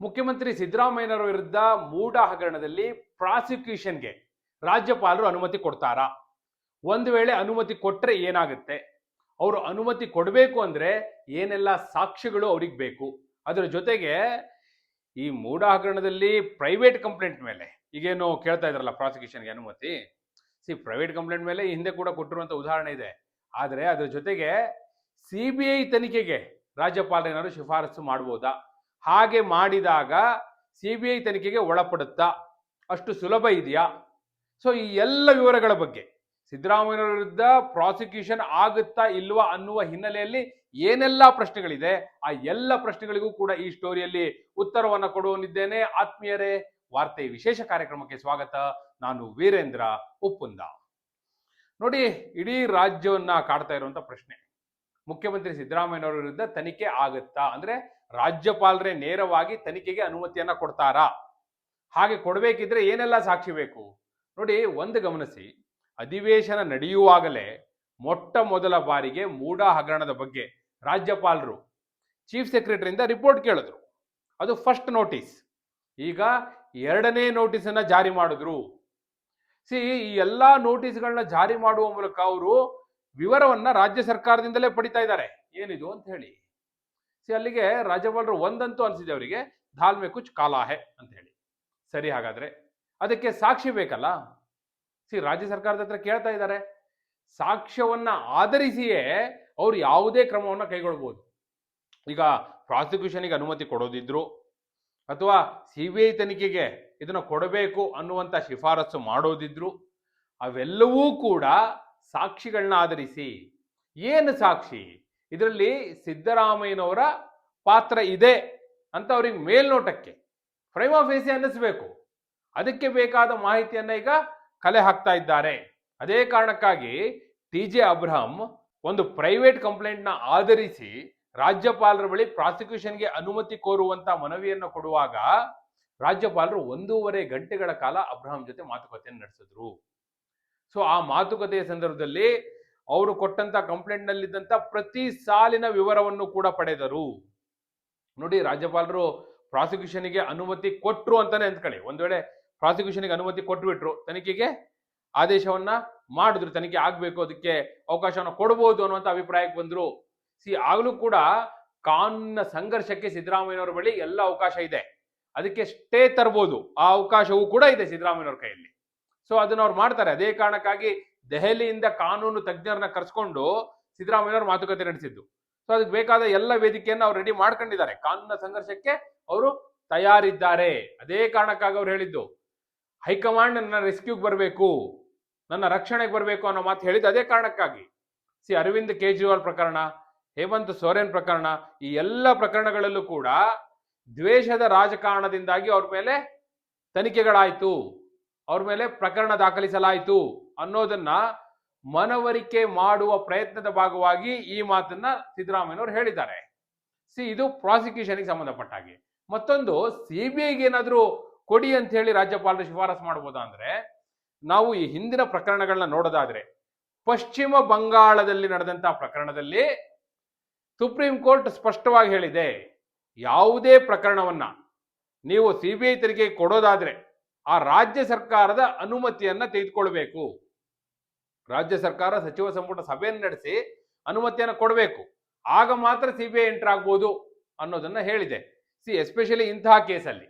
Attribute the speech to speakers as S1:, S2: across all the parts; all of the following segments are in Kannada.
S1: ಮುಖ್ಯಮಂತ್ರಿ ಸಿದ್ದರಾಮಯ್ಯನವರ ವಿರುದ್ಧ ಮೂಡ ಹಗರಣದಲ್ಲಿ ಪ್ರಾಸಿಕ್ಯೂಷನ್ಗೆ ರಾಜ್ಯಪಾಲರು ಅನುಮತಿ ಕೊಡ್ತಾರಾ? ಒಂದು ವೇಳೆ ಅನುಮತಿ ಕೊಟ್ಟರೆ ಏನಾಗುತ್ತೆ? ಅವರು ಅನುಮತಿ ಕೊಡಬೇಕು ಅಂದರೆ ಏನೆಲ್ಲ ಸಾಕ್ಷ್ಯಗಳು ಅವ್ರಿಗೆ ಬೇಕು? ಅದರ ಜೊತೆಗೆ ಈ ಮೂಡಾ ಹಗರಣದಲ್ಲಿ ಪ್ರೈವೇಟ್ ಕಂಪ್ಲೇಂಟ್ ಮೇಲೆ, ಈಗೇನು ಕೇಳ್ತಾ ಇದ್ರಲ್ಲ ಪ್ರಾಸಿಕ್ಯೂಷನ್ಗೆ ಅನುಮತಿ? ಸಿ, ಪ್ರೈವೇಟ್ ಕಂಪ್ಲೇಂಟ್ ಮೇಲೆ ಹಿಂದೆ ಕೂಡ ಕೊಟ್ಟಿರುವಂಥ ಉದಾಹರಣೆ ಇದೆ. ಆದರೆ ಅದರ ಜೊತೆಗೆ ಸಿ ಬಿ ಐ ತನಿಖೆಗೆ ರಾಜ್ಯಪಾಲರೇನಾದ್ರು ಶಿಫಾರಸು ಮಾಡ್ಬೋದಾ? ಹಾಗೆ ಮಾಡಿದಾಗ ಸಿ ಬಿ ಐ ತನಿಖೆಗೆ ಒಳಪಡುತ್ತಾ? ಅಷ್ಟು ಸುಲಭ ಇದೆಯಾ? ಸೊ ಈ ಎಲ್ಲ ವಿವರಗಳ ಬಗ್ಗೆ ಸಿದ್ದರಾಮಯ್ಯ ವಿರುದ್ಧ ಪ್ರಾಸಿಕ್ಯೂಷನ್ ಆಗುತ್ತಾ ಇಲ್ವಾ ಅನ್ನುವ ಹಿನ್ನೆಲೆಯಲ್ಲಿ ಏನೆಲ್ಲ ಪ್ರಶ್ನೆಗಳಿದೆ, ಆ ಎಲ್ಲ ಪ್ರಶ್ನೆಗಳಿಗೂ ಕೂಡ ಈ ಸ್ಟೋರಿಯಲ್ಲಿ ಉತ್ತರವನ್ನ ಕೊಡುವನಿದ್ದೇನೆ. ಆತ್ಮೀಯರೇ, ವಾರ್ತೆ ವಿಶೇಷ ಕಾರ್ಯಕ್ರಮಕ್ಕೆ ಸ್ವಾಗತ. ನಾನು ವೀರೇಂದ್ರ ಉಪ್ಪುಂದ. ನೋಡಿ, ಇಡೀ ರಾಜ್ಯವನ್ನ ಕಾಡ್ತಾ ಇರುವಂತ ಪ್ರಶ್ನೆ. ಮುಖ್ಯಮಂತ್ರಿ ಸಿದ್ದರಾಮಯ್ಯನವರ ವಿರುದ್ಧ ತನಿಖೆ ಆಗುತ್ತಾ? ಅಂದ್ರೆ ರಾಜ್ಯಪಾಲರೇ ನೇರವಾಗಿ ತನಿಖೆಗೆ ಅನುಮತಿಯನ್ನ ಕೊಡ್ತಾರಾ? ಹಾಗೆ ಕೊಡಬೇಕಿದ್ರೆ ಏನೆಲ್ಲ ಸಾಕ್ಷಿ ಬೇಕು? ನೋಡಿ, ಒಂದು ಗಮನಿಸಿ, ಅಧಿವೇಶನ ನಡೆಯುವಾಗಲೇ ಮೊಟ್ಟ ಮೊದಲ ಬಾರಿಗೆ ಮೂಡ ಹಗರಣದ ಬಗ್ಗೆ ರಾಜ್ಯಪಾಲರು ಚೀಫ್ ಸೆಕ್ರೆಟರಿಯಿಂದ ರಿಪೋರ್ಟ್ ಕೇಳಿದ್ರು. ಅದು ಫಸ್ಟ್ ನೋಟಿಸ್. ಈಗ ಎರಡನೇ ನೋಟಿಸನ್ನು ಜಾರಿ ಮಾಡಿದ್ರು. ಸಿ, ಈ ಎಲ್ಲಾ ನೋಟಿಸ್ಗಳನ್ನ ಜಾರಿ ಮಾಡುವ ಮೂಲಕ ಅವರು ವಿವರವನ್ನ ರಾಜ್ಯ ಸರ್ಕಾರದಿಂದಲೇ ಪಡಿತಾ ಇದ್ದಾರೆ. ಏನಿದು ಅಂತ ಹೇಳಿ. ಸಿ, ಅಲ್ಲಿಗೆ ರಾಜ್ಯಪಾಲರು ಒಂದಂತೂ ಅನ್ಸಿದೆ ಅವರಿಗೆ, ಧಾಲ್ಮೆ ಕುಚ್ ಕಾಲಾಹೆ ಅಂತ ಹೇಳಿ. ಸರಿ ಹಾಗಾದ್ರೆ, ಅದಕ್ಕೆ ಸಾಕ್ಷಿ ಬೇಕಲ್ಲ? ಸಿ, ರಾಜ್ಯ ಸರ್ಕಾರದ ಹತ್ರ ಕೇಳ್ತಾ ಇದ್ದಾರೆ. ಸಾಕ್ಷ್ಯವನ್ನ ಆಧರಿಸಿಯೇ ಅವ್ರು ಯಾವುದೇ ಕ್ರಮವನ್ನ ಕೈಗೊಳ್ಬೋದು. ಈಗ ಪ್ರಾಸಿಕ್ಯೂಷನ್ಗೆ ಅನುಮತಿ ಕೊಡೋದಿದ್ರು, ಅಥವಾ ಸಿ ಬಿ ಐ ತನಿಖೆಗೆ ಇದನ್ನ ಕೊಡಬೇಕು ಅನ್ನುವಂಥ ಶಿಫಾರಸು ಮಾಡೋದಿದ್ರು, ಅವೆಲ್ಲವೂ ಕೂಡ ಸಾಕ್ಷಿಗಳನ್ನ ಆಧರಿಸಿ. ಏನು ಸಾಕ್ಷಿ? ಇದರಲ್ಲಿ ಸಿದ್ದರಾಮಯ್ಯನವರ ಪಾತ್ರ ಇದೆ ಅಂತ ಅವ್ರಿಗೆ ಮೇಲ್ನೋಟಕ್ಕೆ ಫ್ರೈಮ್ ಆಫ್ ಎಸಿ ಅನ್ನಿಸ್ಬೇಕು. ಅದಕ್ಕೆ ಬೇಕಾದ ಮಾಹಿತಿಯನ್ನ ಈಗ ಕಲೆ ಹಾಕ್ತಾ ಇದ್ದಾರೆ. ಅದೇ ಕಾರಣಕ್ಕಾಗಿ ಟಿ ಜೆ ಅಬ್ರಹಂ ಒಂದು ಪ್ರೈವೇಟ್ ಕಂಪ್ಲೇಂಟ್ನ ಆಧರಿಸಿ ರಾಜ್ಯಪಾಲರ ಬಳಿ ಪ್ರಾಸಿಕ್ಯೂಷನ್ಗೆ ಅನುಮತಿ ಕೋರುವಂತ ಮನವಿಯನ್ನು ಕೊಡುವಾಗ ರಾಜ್ಯಪಾಲರು ಒಂದೂವರೆ ಗಂಟೆಗಳ ಕಾಲ ಅಬ್ರಹಂ ಜೊತೆ ಮಾತುಕತೆಯನ್ನು ನಡೆಸಿದ್ರು. ಸೊ ಆ ಮಾತುಕತೆಯ ಸಂದರ್ಭದಲ್ಲಿ ಅವರು ಕೊಟ್ಟಂತ ಕಂಪ್ಲೇಂಟ್ ನಲ್ಲಿದ್ದಂತ ಪ್ರತಿ ಸಾಲಿನ ವಿವರವನ್ನು ಕೂಡ ಪಡೆದರು. ನೋಡಿ ರಾಜ್ಯಪಾಲರು ಪ್ರಾಸಿಕ್ಯೂಷನ್ಗೆ ಅನುಮತಿ ಕೊಟ್ಟರು ಅಂತಾನೆ ಅಂದ್ಕೊಳ್ಳಿ. ಒಂದ್ ವೇಳೆ ಪ್ರಾಸಿಕ್ಯೂಷನ್ಗೆ ಅನುಮತಿ ಕೊಟ್ಬಿಟ್ರು, ತನಿಖೆಗೆ ಆದೇಶವನ್ನ ಮಾಡಿದ್ರು, ತನಿಖೆ ಆಗ್ಬೇಕು, ಅದಕ್ಕೆ ಅವಕಾಶವನ್ನು ಕೊಡಬಹುದು ಅನ್ನುವಂತ ಅಭಿಪ್ರಾಯಕ್ಕೆ ಬಂದ್ರು. ಸಿ, ಆಗ್ಲೂ ಕೂಡ ಕಾನೂನಿನ ಸಂಘರ್ಷಕ್ಕೆ ಸಿದ್ದರಾಮಯ್ಯನವರ ಬಳಿ ಎಲ್ಲ ಅವಕಾಶ ಇದೆ. ಅದಕ್ಕೆ ಸ್ಟೇ ತರಬಹುದು ಆ ಅವಕಾಶವೂ ಕೂಡ ಇದೆ ಸಿದ್ದರಾಮಯ್ಯನವ್ರ ಕೈಯಲ್ಲಿ. ಸೊ, ಅದನ್ನ ಅವ್ರು ಮಾಡ್ತಾರೆ. ಅದೇ ಕಾರಣಕ್ಕಾಗಿ ದೆಹಲಿಯಿಂದ ಕಾನೂನು ತಜ್ಞರನ್ನ ಕರೆಸ್ಕೊಂಡು ಸಿದ್ದರಾಮಯ್ಯನವ್ರು ಮಾತುಕತೆ ನಡೆಸಿದ್ದು. ಸೊ ಅದಕ್ಕೆ ಬೇಕಾದ ಎಲ್ಲ ವೇದಿಕೆಯನ್ನು ಅವ್ರು ರೆಡಿ ಮಾಡ್ಕೊಂಡಿದ್ದಾರೆ. ಕಾನೂನಿನ ಸಂಘರ್ಷಕ್ಕೆ ಅವರು ತಯಾರಿದ್ದಾರೆ. ಅದೇ ಕಾರಣಕ್ಕಾಗಿ ಅವ್ರು ಹೇಳಿದ್ದು. ಹೈಕಮಾಂಡ್ ನನ್ನ ರೆಸ್ಕ್ಯೂಗೆ ಬರಬೇಕು, ನನ್ನ ರಕ್ಷಣೆಗೆ ಬರಬೇಕು ಅನ್ನೋ ಮಾತು ಹೇಳಿದ್ದು ಅದೇ ಕಾರಣಕ್ಕಾಗಿ. ಸಿ, ಅರವಿಂದ್ ಕೇಜ್ರಿವಾಲ್ ಪ್ರಕರಣ, ಹೇಮಂತ್ ಸೋರೆನ್ ಪ್ರಕರಣ, ಈ ಎಲ್ಲ ಪ್ರಕರಣಗಳಲ್ಲೂ ಕೂಡ ದ್ವೇಷದ ರಾಜಕಾರಣದಿಂದಾಗಿ ಅವ್ರ ಮೇಲೆ ತನಿಖೆಗಳಾಯ್ತು. ಅವ್ರ ಮೇಲೆ ಪ್ರಕರಣ ದಾಖಲಿಸಲಾಯಿತು ಅನ್ನೋದನ್ನ ಮನವರಿಕೆ ಮಾಡುವ ಪ್ರಯತ್ನದ ಭಾಗವಾಗಿ ಈ ಮಾತನ್ನ ಸಿದ್ದರಾಮಯ್ಯನವರು ಹೇಳಿದ್ದಾರೆ. ಸಿ, ಇದು ಪ್ರಾಸಿಕ್ಯೂಷನ್ಗೆ ಸಂಬಂಧಪಟ್ಟ ಹಾಗೆ. ಮತ್ತೊಂದು, ಸಿ ಬಿ ಐಗೆ ಏನಾದರೂ ಕೊಡಿ ಅಂತ ಹೇಳಿ ರಾಜ್ಯಪಾಲರು ಶಿಫಾರಸು ಮಾಡ್ಬೋದಾ ಅಂದ್ರೆ, ನಾವು ಈ ಹಿಂದಿನ ಪ್ರಕರಣಗಳನ್ನ ನೋಡೋದಾದ್ರೆ, ಪಶ್ಚಿಮ ಬಂಗಾಳದಲ್ಲಿ ನಡೆದಂತಹ ಪ್ರಕರಣದಲ್ಲಿ ಸುಪ್ರೀಂ ಕೋರ್ಟ್ ಸ್ಪಷ್ಟವಾಗಿ ಹೇಳಿದೆ, ಯಾವುದೇ ಪ್ರಕರಣವನ್ನ ನೀವು ಸಿ ಬಿ ಐ ತೆರಿಗೆ ಕೊಡೋದಾದ್ರೆ ಆ ರಾಜ್ಯ ಸರ್ಕಾರದ ಅನುಮತಿಯನ್ನ ತೆಗೆದುಕೊಳ್ಬೇಕು. ರಾಜ್ಯ ಸರ್ಕಾರ ಸಚಿವ ಸಂಪುಟ ಸಭೆಯನ್ನು ನಡೆಸಿ ಅನುಮತಿಯನ್ನು ಕೊಡಬೇಕು. ಆಗ ಮಾತ್ರ ಸಿ ಬಿ ಐ ಎಂಟರ್ ಆಗ್ಬೋದು ಅನ್ನೋದನ್ನ ಹೇಳಿದೆ. ಸಿ, ಎಸ್ಪೆಷಲಿ ಇಂತಹ ಕೇಸಲ್ಲಿ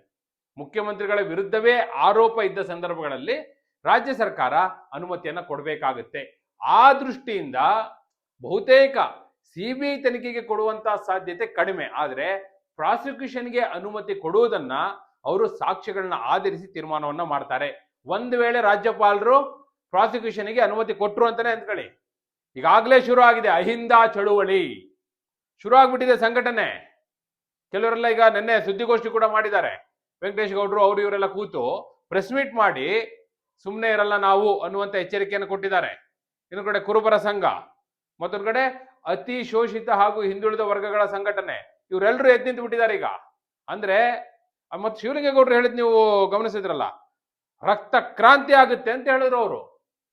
S1: ಮುಖ್ಯಮಂತ್ರಿಗಳ ವಿರುದ್ಧವೇ ಆರೋಪ ಇದ್ದ ಸಂದರ್ಭಗಳಲ್ಲಿ ರಾಜ್ಯ ಸರ್ಕಾರ ಅನುಮತಿಯನ್ನ ಕೊಡಬೇಕಾಗುತ್ತೆ. ಆ ದೃಷ್ಟಿಯಿಂದ ಬಹುತೇಕ ಸಿಬಿಐ ತನಿಖೆಗೆ ಕೊಡುವಂತಹ ಸಾಧ್ಯತೆ ಕಡಿಮೆ. ಆದರೆ ಪ್ರಾಸಿಕ್ಯೂಷನ್ಗೆ ಅನುಮತಿ ಕೊಡುವುದನ್ನ ಅವರು ಸಾಕ್ಷ್ಯಗಳನ್ನ ಆಧರಿಸಿ ತೀರ್ಮಾನವನ್ನ ಮಾಡ್ತಾರೆ. ಒಂದು ವೇಳೆ ರಾಜ್ಯಪಾಲರು ಪ್ರಾಸಿಕ್ಯೂಷನ್ಗೆ ಅನುಮತಿ ಕೊಟ್ಟರು ಅಂತಾನೆ ಅಂದ್ಕೊಳ್ಳಿ. ಈಗಾಗಲೇ ಶುರು ಆಗಿದೆ ಅಹಿಂದ ಚಳುವಳಿ. ಶುರು ಆಗ್ಬಿಟ್ಟಿದೆ ಸಂಘಟನೆ. ಕೆಲವರೆಲ್ಲ ಈಗ ನಿನ್ನೆ ಸುದ್ದಿಗೋಷ್ಠಿ ಕೂಡ ಮಾಡಿದ್ದಾರೆ. ವೆಂಕಟೇಶ್ ಗೌಡರು ಅವರು ಇವರೆಲ್ಲ ಕೂತು ಪ್ರೆಸ್ ಮೀಟ್ ಮಾಡಿ ಸುಮ್ಮನೆ ಇರಲ್ಲ ನಾವು ಅನ್ನುವಂತ ಎಚ್ಚರಿಕೆಯನ್ನು ಕೊಟ್ಟಿದ್ದಾರೆ. ಇನ್ನೊಂದು ಕಡೆ ಕುರುಬರ ಸಂಘ, ಮತ್ತೊಂದು ಕಡೆ ಅತಿ ಶೋಷಿತ ಹಾಗೂ ಹಿಂದುಳಿದ ವರ್ಗಗಳ ಸಂಘಟನೆ. ಇವರೆಲ್ಲರೂ ಎದ್ದು ನಿಂತು ಬಿಟ್ಟಿದ್ದಾರೆ ಈಗ. ಅಂದ್ರೆ ಮತ್ತೆ ಶಿವಲಿಂಗೇಗೌಡರು ಹೇಳಿದ್ ನೀವು ಗಮನಿಸಿದ್ರಲ್ಲ, ರಕ್ತ ಕ್ರಾಂತಿ ಆಗುತ್ತೆ ಅಂತ ಹೇಳಿದ್ರು ಅವರು.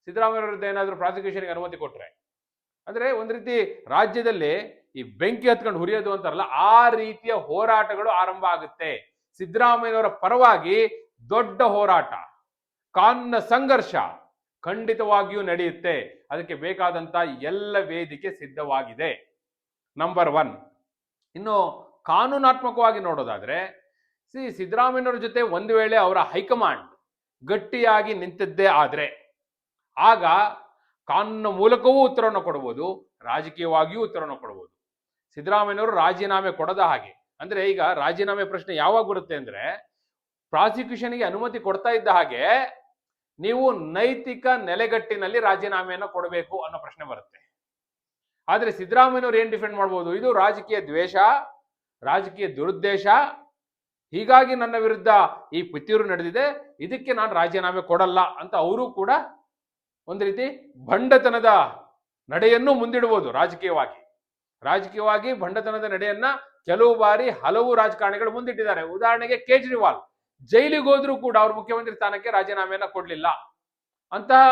S1: ಸಿದ್ದರಾಮಯ್ಯ ಏನಾದರೂ ಪ್ರಾಸಿಕ್ಯೂಷನ್ಗೆ ಅನುಮತಿ ಕೊಟ್ಟರೆ ಅಂದ್ರೆ ಒಂದು ರೀತಿ ರಾಜ್ಯದಲ್ಲಿ ಈ ಬೆಂಕಿ ಹತ್ಕೊಂಡು ಹುರಿಯೋದು ಅಂತಾರಲ್ಲ, ಆ ರೀತಿಯ ಹೋರಾಟಗಳು ಆರಂಭ ಆಗುತ್ತೆ. ಸಿದ್ದರಾಮಯ್ಯನವರ ಪರವಾಗಿ ದೊಡ್ಡ ಹೋರಾಟ ಕಾನೂನ ಸಂಘರ್ಷ ಖಂಡಿತವಾಗಿಯೂ ನಡೆಯುತ್ತೆ. ಅದಕ್ಕೆ ಬೇಕಾದಂತ ಎಲ್ಲ ವೇದಿಕೆ ಸಿದ್ಧವಾಗಿದೆ. ನಂಬರ್ ಒನ್ ಇನ್ನು ಕಾನೂನಾತ್ಮಕವಾಗಿ ನೋಡೋದಾದ್ರೆ ಸಿ ಸಿದ್ದರಾಮಯ್ಯನವರ ಜೊತೆ ಒಂದು ವೇಳೆ ಅವರ ಹೈಕಮಾಂಡ್ ಗಟ್ಟಿಯಾಗಿ ನಿಂತಿದ್ದೇ ಆದರೆ ಆಗ ಕಾನೂನಿನ ಮೂಲಕವೂ ಉತ್ತರವನ್ನು ಕೊಡಬಹುದು, ರಾಜಕೀಯವಾಗಿಯೂ ಉತ್ತರವನ್ನು ಕೊಡಬಹುದು. ಸಿದ್ದರಾಮಯ್ಯನವರು ರಾಜೀನಾಮೆ ಕೊಡದ ಹಾಗೆ. ಅಂದ್ರೆ ಈಗ ರಾಜೀನಾಮೆ ಪ್ರಶ್ನೆ ಯಾವಾಗ ಬರುತ್ತೆ ಅಂದ್ರೆ ಪ್ರಾಸಿಕ್ಯೂಷನ್ಗೆ ಅನುಮತಿ ಕೊಡ್ತಾ ಇದ್ದ ಹಾಗೆ ನೀವು ನೈತಿಕ ನೆಲೆಗಟ್ಟಿನಲ್ಲಿ ರಾಜೀನಾಮೆಯನ್ನು ಕೊಡಬೇಕು ಅನ್ನೋ ಪ್ರಶ್ನೆ ಬರುತ್ತೆ. ಆದ್ರೆ ಸಿದ್ದರಾಮಯ್ಯವ್ರು ಏನ್ ಡಿಫೆಂಡ್ ಮಾಡ್ಬೋದು? ಇದು ರಾಜಕೀಯ ದ್ವೇಷ, ರಾಜಕೀಯ ದುರುದ್ದೇಶ ಹೀಗಾಗಿ ನನ್ನ ವಿರುದ್ಧ ಈ ಪಿತೂರು ನಡೆದಿದೆ. ಇದಕ್ಕೆ ನಾನು ರಾಜೀನಾಮೆ ಕೊಡಲ್ಲ ಅಂತ ಅವರು ಕೂಡ ಒಂದು ರೀತಿ ಭಂಡತನದ ನಡೆಯನ್ನು ಮುಂದಿಡುವುದು ರಾಜಕೀಯವಾಗಿ. ರಾಜಕೀಯವಾಗಿ ಭಂಡತನದ ನಡೆಯನ್ನ ಕೆಲವು ಬಾರಿ ಹಲವು ರಾಜಕಾರಣಿಗಳು ಮುಂದಿಟ್ಟಿದ್ದಾರೆ. ಉದಾಹರಣೆಗೆ ಕೇಜ್ರಿವಾಲ್. ಜೈಲಿಗೆ ಹೋದ್ರೂ ಕೂಡ ಅವರು ಮುಖ್ಯಮಂತ್ರಿ ಸ್ಥಾನಕ್ಕೆ ರಾಜೀನಾಮೆಯನ್ನ ಕೊಡಲಿಲ್ಲ. ಅಂತಹ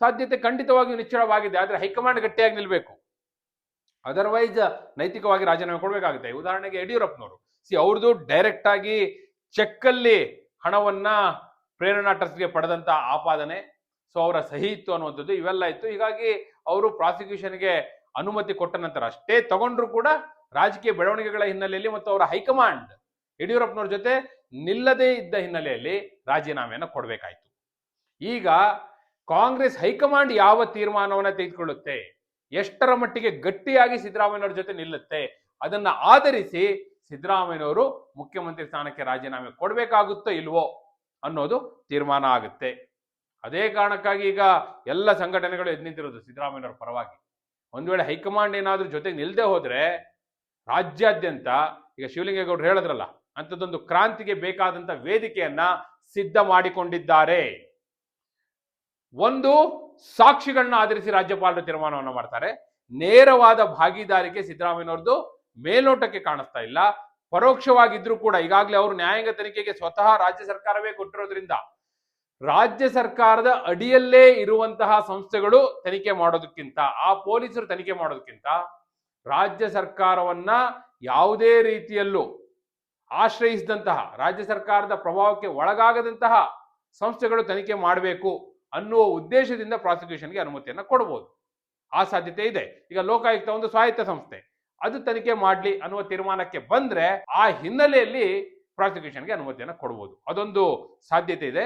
S1: ಸಾಧ್ಯತೆ ಖಂಡಿತವಾಗಿಯೂ ನಿಚ್ಚಳವಾಗಿದೆ. ಆದ್ರೆ ಹೈಕಮಾಂಡ್ ಗಟ್ಟಿಯಾಗಿ ನಿಲ್ಬೇಕು. ಅದರ್ವೈಸ್ ನೈತಿಕವಾಗಿ ರಾಜೀನಾಮೆ ಕೊಡಬೇಕಾಗುತ್ತೆ. ಉದಾಹರಣೆಗೆ ಯಡಿಯೂರಪ್ಪನವರು. ಸಿ ಅವ್ರದ್ದು ಡೈರೆಕ್ಟ್ ಆಗಿ ಚೆಕ್ ಅಲ್ಲಿ ಹಣವನ್ನ ಪ್ರೇರಣಾ ಟ್ರಸ್ಟ್ಗೆ ಪಡೆದಂತ ಆಪಾದನೆ. ಸೊ ಅವರ ಸಹಿ ಇತ್ತು ಅನ್ನುವಂಥದ್ದು ಇವೆಲ್ಲ ಇತ್ತು. ಹೀಗಾಗಿ ಅವರು ಪ್ರಾಸಿಕ್ಯೂಷನ್ಗೆ ಅನುಮತಿ ಕೊಟ್ಟ ನಂತರ ಅಷ್ಟೇ ತಗೊಂಡ್ರು ಕೂಡ ರಾಜಕೀಯ ಬೆಳವಣಿಗೆಗಳ ಹಿನ್ನೆಲೆಯಲ್ಲಿ ಮತ್ತು ಅವರ ಹೈಕಮಾಂಡ್ ಯಡಿಯೂರಪ್ಪನವ್ರ ಜೊತೆ ನಿಲ್ಲದೇ ಇದ್ದ ಹಿನ್ನೆಲೆಯಲ್ಲಿ ರಾಜೀನಾಮೆಯನ್ನು ಕೊಡಬೇಕಾಯ್ತು. ಈಗ ಕಾಂಗ್ರೆಸ್ ಹೈಕಮಾಂಡ್ ಯಾವ ತೀರ್ಮಾನವನ್ನು ತೆಗೆದುಕೊಳ್ಳುತ್ತೆ? ಎಷ್ಟರ ಮಟ್ಟಿಗೆ ಗಟ್ಟಿಯಾಗಿ ಸಿದ್ದರಾಮಯ್ಯನವ್ರ ಜೊತೆ ನಿಲ್ಲುತ್ತೆ? ಅದನ್ನ ಆಧರಿಸಿ ಸಿದ್ದರಾಮಯ್ಯನವರು ಮುಖ್ಯಮಂತ್ರಿ ಸ್ಥಾನಕ್ಕೆ ರಾಜೀನಾಮೆ ಕೊಡಬೇಕಾಗುತ್ತೋ ಇಲ್ವೋ ಅನ್ನೋದು ತೀರ್ಮಾನ ಆಗುತ್ತೆ. ಅದೇ ಕಾರಣಕ್ಕಾಗಿ ಈಗ ಎಲ್ಲ ಸಂಘಟನೆಗಳು ಎದ್ದು ನಿಂತಿರೋದು ಸಿದ್ದರಾಮಯ್ಯನವರ ಪರವಾಗಿ. ಒಂದು ವೇಳೆ ಹೈಕಮಾಂಡ್ ಏನಾದರೂ ಜೊತೆಗೆ ನಿಲ್ಲದೆ ಹೋದರೆ ರಾಜ್ಯಾದ್ಯಂತ, ಈಗ ಶಿವಲಿಂಗೇಗೌಡರು ಹೇಳಿದ್ರಲ್ಲ, ಅಂಥದ್ದೊಂದು ಕ್ರಾಂತಿಗೆ ಬೇಕಾದಂಥ ವೇದಿಕೆಯನ್ನ ಸಿದ್ಧ ಮಾಡಿಕೊಂಡಿದ್ದಾರೆ. ಒಂದು ಸಾಕ್ಷಿಗಳನ್ನ ಆಧರಿಸಿ ರಾಜ್ಯಪಾಲರು ತೀರ್ಮಾನವನ್ನು ಮಾಡ್ತಾರೆ. ನೇರವಾದ ಭಾಗಿದಾರಿಕೆ ಸಿದ್ದರಾಮಯ್ಯನವ್ರದ್ದು ಮೇಲ್ನೋಟಕ್ಕೆ ಕಾಣಿಸ್ತಾ ಇಲ್ಲ. ಪರೋಕ್ಷವಾಗಿದ್ರು ಕೂಡ ಈಗಾಗಲೇ ಅವರು ನ್ಯಾಯಾಂಗ ತನಿಖೆಗೆ ಸ್ವತಃ ರಾಜ್ಯ ಸರ್ಕಾರವೇ ಕೊಟ್ಟಿರೋದ್ರಿಂದ ರಾಜ್ಯ ಸರ್ಕಾರದ ಅಡಿಯಲ್ಲೇ ಇರುವಂತಹ ಸಂಸ್ಥೆಗಳು ತನಿಖೆ ಮಾಡೋದಕ್ಕಿಂತ, ಆ ಪೊಲೀಸರು ತನಿಖೆ ಮಾಡೋದಕ್ಕಿಂತ ರಾಜ್ಯ ಸರ್ಕಾರವನ್ನ ಯಾವುದೇ ರೀತಿಯಲ್ಲೂ ಆಶ್ರಯಿಸಿದಂತಹ, ರಾಜ್ಯ ಸರ್ಕಾರದ ಪ್ರಭಾವಕ್ಕೆ ಒಳಗಾಗದಂತಹ ಸಂಸ್ಥೆಗಳು ತನಿಖೆ ಮಾಡಬೇಕು ಅನ್ನುವ ಉದ್ದೇಶದಿಂದ ಪ್ರಾಸಿಕ್ಯೂಷನ್ಗೆ ಅನುಮತಿಯನ್ನ ಕೊಡಬಹುದು ಆ ಸಾಧ್ಯತೆ ಇದೆ. ಈಗ ಲೋಕಾಯುಕ್ತ ಒಂದು ಸ್ವಾಯತ್ತ ಸಂಸ್ಥೆ. ಅದು ತನಿಖೆ ಮಾಡಲಿ ಅನ್ನುವ ತೀರ್ಮಾನಕ್ಕೆ ಬಂದ್ರೆ ಆ ಹಿನ್ನೆಲೆಯಲ್ಲಿ ಪ್ರಾಸಿಕ್ಯೂಷನ್ಗೆ ಅನುಮತಿಯನ್ನು ಕೊಡಬಹುದು ಅದೊಂದು ಸಾಧ್ಯತೆ ಇದೆ.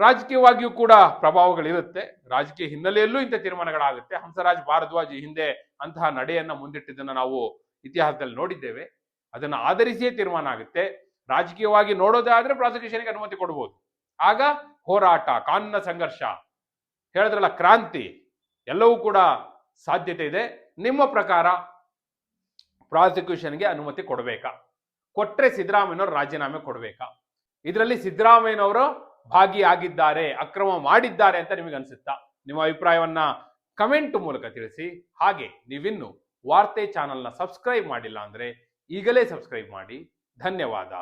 S1: ರಾಜಕೀಯವಾಗಿಯೂ ಕೂಡ ಪ್ರಭಾವಗಳಿರುತ್ತೆ. ರಾಜಕೀಯ ಹಿನ್ನೆಲೆಯಲ್ಲೂ ಇಂಥ ತೀರ್ಮಾನಗಳಾಗುತ್ತೆ. ಹಂಸರಾಜ್ ಭಾರದ್ವಾಜ್ ಹಿಂದೆ ಅಂತಹ ನಡೆಯನ್ನ ಮುಂದಿಟ್ಟಿದ್ದನ್ನ ನಾವು ಇತಿಹಾಸದಲ್ಲಿ ನೋಡಿದ್ದೇವೆ. ಅದನ್ನು ಆಧರಿಸಿಯೇ ತೀರ್ಮಾನ ಆಗುತ್ತೆ. ರಾಜಕೀಯವಾಗಿ ನೋಡೋದಾದ್ರೆ ಪ್ರಾಸಿಕ್ಯೂಷನ್ಗೆ ಅನುಮತಿ ಕೊಡಬಹುದು ಆಗ ಹೋರಾಟ ಕಾನೂನ ಸಂಘರ್ಷ, ಹೇಳಿದ್ರಲ್ಲ ಕ್ರಾಂತಿ, ಎಲ್ಲವೂ ಕೂಡ ಸಾಧ್ಯತೆ ಇದೆ. ನಿಮ್ಮ ಪ್ರಕಾರ ಪ್ರಾಸಿಕ್ಯೂಷನ್ಗೆ ಅನುಮತಿ ಕೊಡಬೇಕಾ? ಕೊಟ್ಟರೆ ಸಿದ್ದರಾಮಯ್ಯನವರು ರಾಜೀನಾಮೆ ಕೊಡಬೇಕಾ? ಇದರಲ್ಲಿ ಸಿದ್ದರಾಮಯ್ಯನವರು ಭಾಗಿಯಾಗಿದ್ದಾರೆ, ಅಕ್ರಮ ಮಾಡಿದ್ದಾರೆ ಅಂತ ನಿಮಗೆ ಅನಿಸುತ್ತಾ? ನಿಮ್ಮ ಅಭಿಪ್ರಾಯವನ್ನ ಕಮೆಂಟ್ ಮೂಲಕ ತಿಳಿಸಿ. ಹಾಗೆ ನೀವಿನ್ನು ವಾರ್ತೆ ಚಾನಲ್ನ ಸಬ್ಸ್ಕ್ರೈಬ್ ಮಾಡಿಲ್ಲ ಅಂದರೆ ಈಗಲೇ ಸಬ್ಸ್ಕ್ರೈಬ್ ಮಾಡಿ. ಧನ್ಯವಾದ.